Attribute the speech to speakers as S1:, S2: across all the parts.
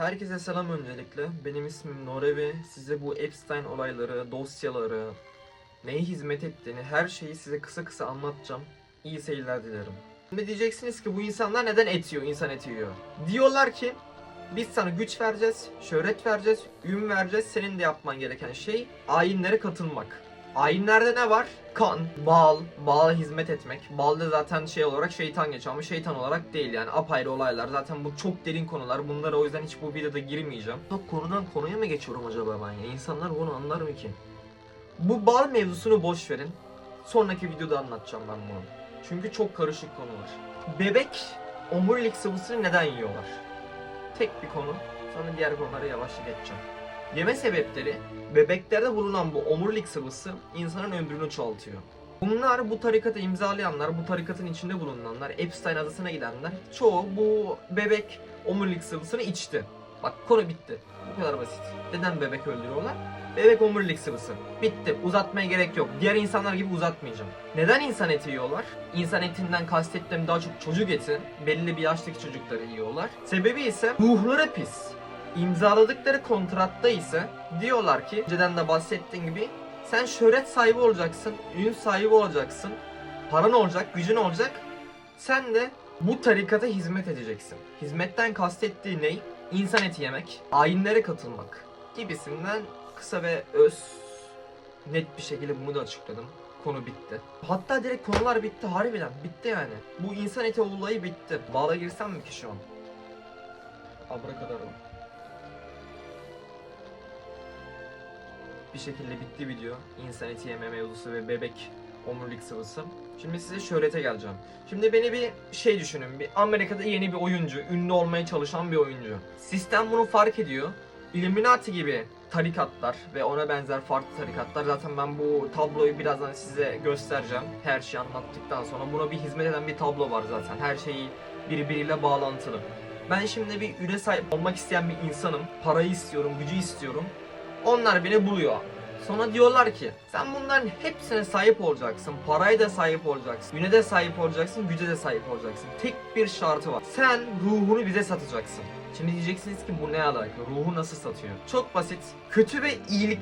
S1: Herkese selam öncelikle. Benim ismim Norevi. Size bu Epstein olayları, dosyaları, neye hizmet ettiğini, her şeyi size kısa kısa anlatacağım. İyi seyirler dilerim. Şimdi diyeceksiniz ki bu insanlar neden et yiyor, insan eti yiyor? Diyorlar ki biz sana güç vereceğiz, şöhret vereceğiz, ün vereceğiz. Senin de yapman gereken şey ayinlere katılmak. Ayinlerde ne var? Kan, bal, bala hizmet etmek. Bal da zaten şey olarak şeytan geçiyor ama şeytan olarak değil yani apayrı olaylar. Zaten bu çok derin konular. Bunlara o yüzden hiç bu videoda girmeyeceğim. Bak konudan konuya mı geçiyorum acaba ben ya? İnsanlar bunu anlar mı ki? Bu bal mevzusunu boş verin. Sonraki videoda anlatacağım ben bunu. Çünkü çok karışık konular. Bebek omurilik sıvısını neden yiyorlar? Tek bir konu. Sonra diğer konulara yavaşça geçeceğim. Yeme sebepleri bebeklerde bulunan bu omurilik sıvısı insanın ömrünü çoğaltıyor. Bunlar bu tarikatı imzalayanlar, bu tarikatın içinde bulunanlar, Epstein adasına gidenler çoğu bu bebek omurilik sıvısını içti. Bak konu bitti. Bu kadar basit. Neden bebek öldürüyorlar? Bebek omurilik sıvısı. Bitti. Uzatmaya gerek yok. Diğer insanlar gibi uzatmayacağım. Neden insan eti yiyorlar? İnsan etinden kastettiğim daha çok çocuk eti. Belli bir yaştaki çocukları yiyorlar. Sebebi ise ruhları pis. İmzaladıkları kontratta ise diyorlar ki önceden de bahsettiğim gibi sen şöhret sahibi olacaksın, ün sahibi olacaksın, paran olacak, gücün olacak. Sen de bu tarikata hizmet edeceksin. Hizmetten kastettiği ne? İnsan eti yemek, ayinlere katılmak gibisinden kısa ve öz net bir şekilde bunu da açıkladım. Konu bitti. Hatta direkt konular bitti harbiden. Bitti yani. Bu insan eti olayı bitti. Bağla girsem mi ki şu an? Abrakadabra. Bir şekilde bitti video. İnsan eti yeme mevzusu ve bebek omurilik sıvısı. Şimdi size şöhrete geleceğim. Şimdi beni bir şey düşünün. Bir Amerika'da yeni bir oyuncu, ünlü olmaya çalışan bir oyuncu. Sistem bunu fark ediyor. Illuminati gibi tarikatlar ve ona benzer farklı tarikatlar. Zaten ben bu tabloyu birazdan size göstereceğim. Her şeyi anlattıktan sonra buna bir hizmet eden bir tablo var zaten. Her şeyi birbiriyle bağlantılı. Ben şimdi bir üre sahip olmak isteyen bir insanım. Parayı istiyorum, gücü istiyorum. Onlar beni buluyor. Sonra diyorlar ki sen bunların hepsine sahip olacaksın. Paraya da sahip olacaksın. Güne de sahip olacaksın. Güce de sahip olacaksın. Tek bir şartı var. Sen ruhunu bize satacaksın. Şimdi diyeceksiniz ki bu ne alaka? Ruhu nasıl satıyor? Çok basit. Kötü ve iyilik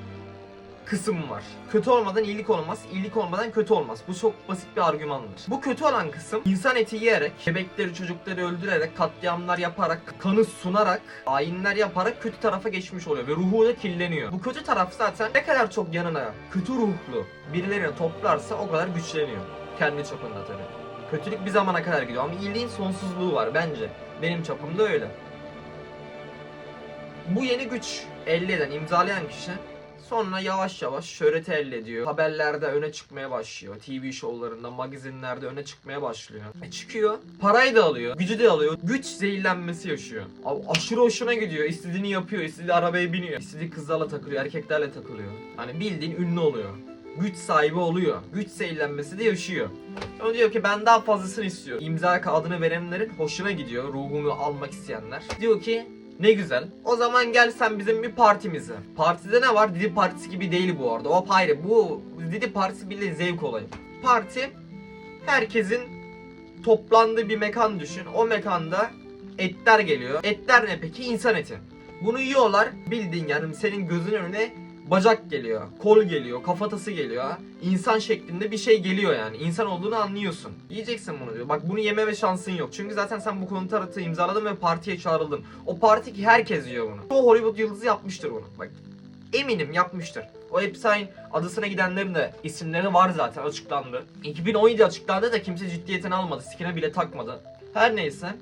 S1: kısım var. Kötü olmadan iyilik olmaz, iyilik olmadan kötü olmaz. Bu çok basit bir argümandır. Bu kötü olan kısım insan eti yiyerek, bebekleri çocukları öldürerek, katliamlar yaparak, kanı sunarak, ayinler yaparak kötü tarafa geçmiş oluyor ve ruhu da kirleniyor. Bu kötü taraf zaten ne kadar çok yanına kötü ruhlu birilerini toplarsa o kadar güçleniyor. Kendi çapında tabii. Kötülük bir zamana kadar gidiyor ama iyiliğin sonsuzluğu var bence. Benim çapımda öyle. Bu yeni güç elde eden, imzalayan kişi Sonra yavaş yavaş şöhreti elde ediyor. Haberlerde öne çıkmaya başlıyor. TV şovlarında, magazinlerde öne çıkmaya başlıyor. E çıkıyor. Parayı da alıyor. Gücü de alıyor. Güç zehirlenmesi yaşıyor. Abi aşırı hoşuna gidiyor. İstediğini yapıyor. istediği arabaya biniyor. İstediği kızlarla takılıyor. Erkeklerle takılıyor. Hani bildiğin ünlü oluyor. Güç sahibi oluyor. Güç zehirlenmesi de yaşıyor. Sonra diyor ki ben daha fazlasını istiyorum. İmza kağıdını verenlerin hoşuna gidiyor. Ruhunu almak isteyenler. Diyor ki ne güzel. O zaman gel sen bizim bir partimize. Partide ne var? Didi partisi gibi değil bu arada. O ayrı. Bu Didi partisi bile zevk olayı. Parti herkesin toplandığı bir mekan düşün. O mekanda etler geliyor. Etler ne peki? İnsan eti. Bunu yiyorlar. Bildiğin yani senin gözünün önüne bacak geliyor, kol geliyor, kafatası geliyor. İnsan şeklinde bir şey geliyor yani. İnsan olduğunu anlıyorsun. Yiyeceksin bunu diyor. Bak bunu yememe şansın yok. Çünkü zaten sen bu kontratı imzaladın ve partiye çağrıldın. O parti ki herkes yiyor bunu. Çoğu Hollywood yıldızı yapmıştır bunu. Bak eminim yapmıştır. O Epstein adasına gidenlerin de isimleri var zaten açıklandı. 2017 açıklandı da kimse ciddiyetini almadı. Sikine bile takmadı. Her neyse.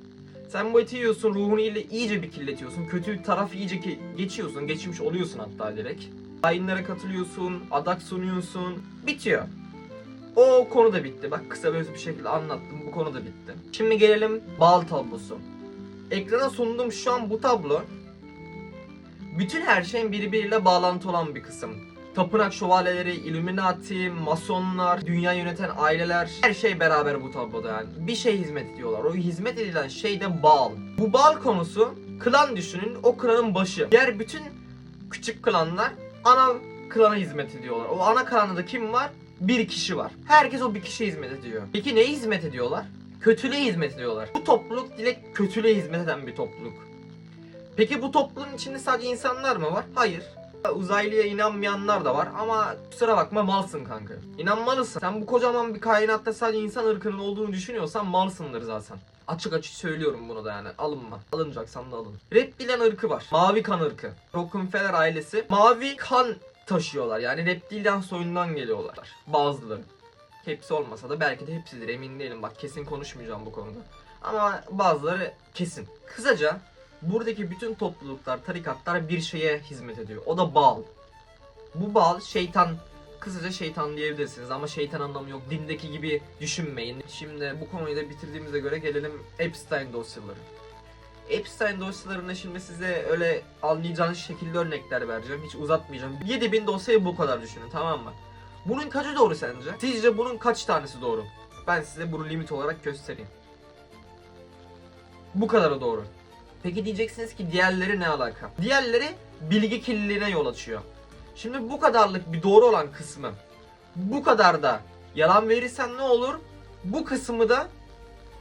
S1: Sen bu eti yiyorsun, ruhunu iyice bir kirletiyorsun. Kötü taraf iyice ki geçiyorsun, geçmiş oluyorsun hatta direkt. Ayinlere katılıyorsun, adak sunuyorsun. Bitiyor. O konu da bitti. Bak kısa ve bir şekilde anlattım. Bu konu da bitti. Şimdi gelelim bal tablosu. Ekrana sunduğum şu an bu tablo bütün her şeyin birbiriyle bağlantı olan bir kısım. Tapınak şövalyeleri, Illuminati, masonlar, dünya yöneten aileler her şey beraber bu tabloda yani. Bir şey hizmet ediyorlar. O hizmet edilen şey de bal. Bu bal konusu klan düşünün o klanın başı. Diğer bütün küçük klanlar ana klana hizmet ediyorlar. O ana klanda da kim var? Bir kişi var. Herkes o bir kişiye hizmet ediyor. Peki neye hizmet ediyorlar? Kötülüğe hizmet ediyorlar. Bu topluluk direkt kötülüğe hizmet eden bir topluluk. Peki bu toplumun içinde sadece insanlar mı var? Hayır. Uzaylıya inanmayanlar da var ama kusura bakma malsın kanka. İnanmalısın. Sen bu kocaman bir kainatta sadece insan ırkının olduğunu düşünüyorsan malsındır zaten. Açık açık söylüyorum bunu da yani alınma. Alınacaksan da alın. Reptilian ırkı var. Mavi kan ırkı. Rockefeller ailesi mavi kan taşıyorlar. Yani reptilian soyundan geliyorlar. Bazıları. Hepsi olmasa da belki de hepsidir emin değilim. Bak kesin konuşmayacağım bu konuda. Ama bazıları kesin. Kısaca buradaki bütün topluluklar, tarikatlar bir şeye hizmet ediyor. O da Baal. Bu Baal şeytan, kısaca şeytan diyebilirsiniz ama şeytan anlamı yok. Dindeki gibi düşünmeyin. Şimdi bu konuyu da bitirdiğimize göre gelelim Epstein dosyaları. Epstein dosyalarında şimdi size öyle anlayacağınız şekilde örnekler vereceğim. Hiç uzatmayacağım. 7000 dosyayı bu kadar düşünün tamam mı? Bunun kaçı doğru sence? Sizce bunun kaç tanesi doğru? Ben size bunu limit olarak göstereyim. Bu kadarı doğru. Peki diyeceksiniz ki diğerleri ne alaka? Diğerleri bilgi kirliliğine yol açıyor. Şimdi bu kadarlık bir doğru olan kısmı bu kadar da yalan verirsen ne olur? Bu kısmı da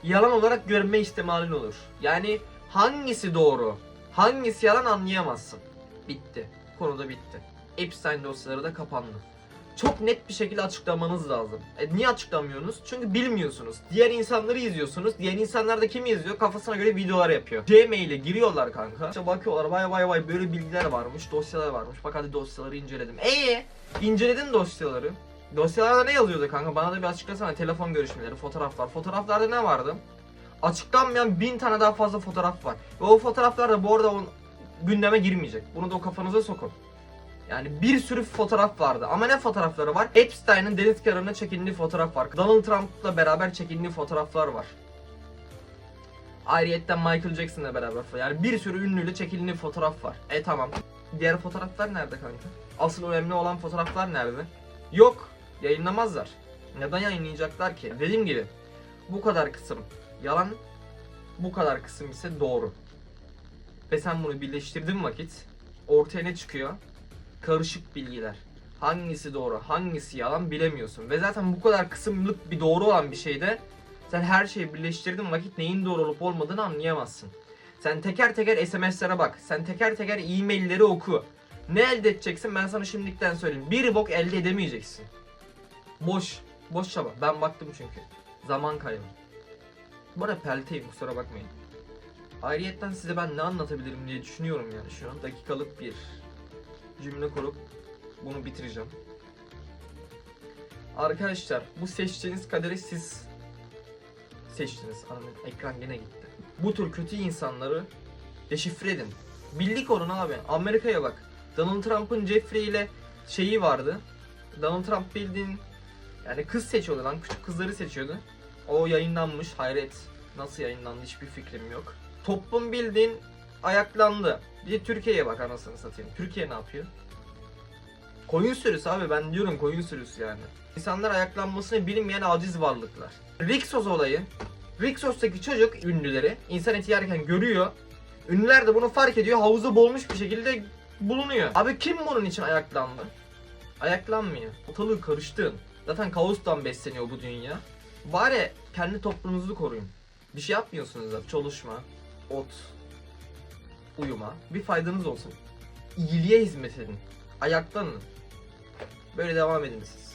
S1: yalan olarak görme ihtimalin olur. Yani hangisi doğru, hangisi yalan anlayamazsın. Bitti. Konu da bitti. Epstein dosyaları da kapandı. Çok net bir şekilde açıklamanız lazım. E, niye açıklamıyorsunuz? Çünkü bilmiyorsunuz. Diğer insanları izliyorsunuz. Diğer insanlar da kimi izliyor? Kafasına göre videolar yapıyor. Gmail'e giriyorlar kanka. İşte bakıyorlar vay vay vay böyle bilgiler varmış, dosyalar varmış. Bak hadi dosyaları inceledim. Eee? İnceledin dosyaları. Dosyalarda ne yazıyordu kanka? Bana da bir açıklasana. Telefon görüşmeleri, fotoğraflar. Fotoğraflarda ne vardı? Açıklanmayan bin tane daha fazla fotoğraf var. Ve o fotoğraflar da bu arada o gündeme girmeyecek. Bunu da o kafanıza sokun. Yani bir sürü fotoğraf vardı. Ama ne fotoğrafları var? Epstein'ın deniz kenarına çekindiği fotoğraf var. Donald Trump'la beraber çekindiği fotoğraflar var. Ayrıyetten Michael Jackson'la beraber. Yani bir sürü ünlüyle çekildiği fotoğraf var. E tamam. Diğer fotoğraflar nerede kanka? Asıl önemli olan fotoğraflar nerede? Yok. Yayınlamazlar. Neden yayınlayacaklar ki? Dediğim gibi bu kadar kısım yalan, bu kadar kısım ise doğru. Ve sen bunu birleştirdiğin vakit ortaya ne çıkıyor? Karışık bilgiler. Hangisi doğru, hangisi yalan bilemiyorsun. Ve zaten bu kadar kısımlık bir doğru olan bir şeyde sen her şeyi birleştirdiğin vakit neyin doğru olup olmadığını anlayamazsın. Sen teker teker SMS'lere bak. Sen teker teker e-mailleri oku. Ne elde edeceksin ben sana şimdiden söyleyeyim. Bir bok elde edemeyeceksin. Boş. Boş çaba. Ben baktım çünkü. Zaman kaybı. Bu arada pelteyim kusura bakmayın. Ayrıyetten size ben ne anlatabilirim diye düşünüyorum yani şu an. Dakikalık bir cümle kurup bunu bitireceğim. Arkadaşlar bu seçtiğiniz kaderi siz seçtiniz. Anladım. Ekran gene gitti. Bu tür kötü insanları deşifre edin. Birlik olun abi. Amerika'ya bak. Donald Trump'ın Jeffrey ile şeyi vardı. Donald Trump bildiğin yani kız seçiyordu lan. Küçük kızları seçiyordu. O yayınlanmış. Hayret. Nasıl yayınlandı hiçbir fikrim yok. Toplum bildiğin ayaklandı. Bir de Türkiye'ye bak anasını satayım. Türkiye ne yapıyor? Koyun sürüsü abi ben diyorum koyun sürüsü yani. İnsanlar ayaklanmasını bilmeyen aciz varlıklar. Rixos olayı. Rixos'taki çocuk ünlüleri insan eti yerken görüyor. Ünlüler de bunu fark ediyor. Havuza boğulmuş bir şekilde bulunuyor. Abi kim bunun için ayaklandı? Ayaklanmıyor. Ortalığı karıştın. Zaten kaostan besleniyor bu dünya. Bari kendi toplumunuzu koruyun. Bir şey yapmıyorsunuz da çalışma, ot, uyuma. Bir faydanız olsun. İyiliğe hizmet edin. Ayaklanın. Böyle devam edin siz.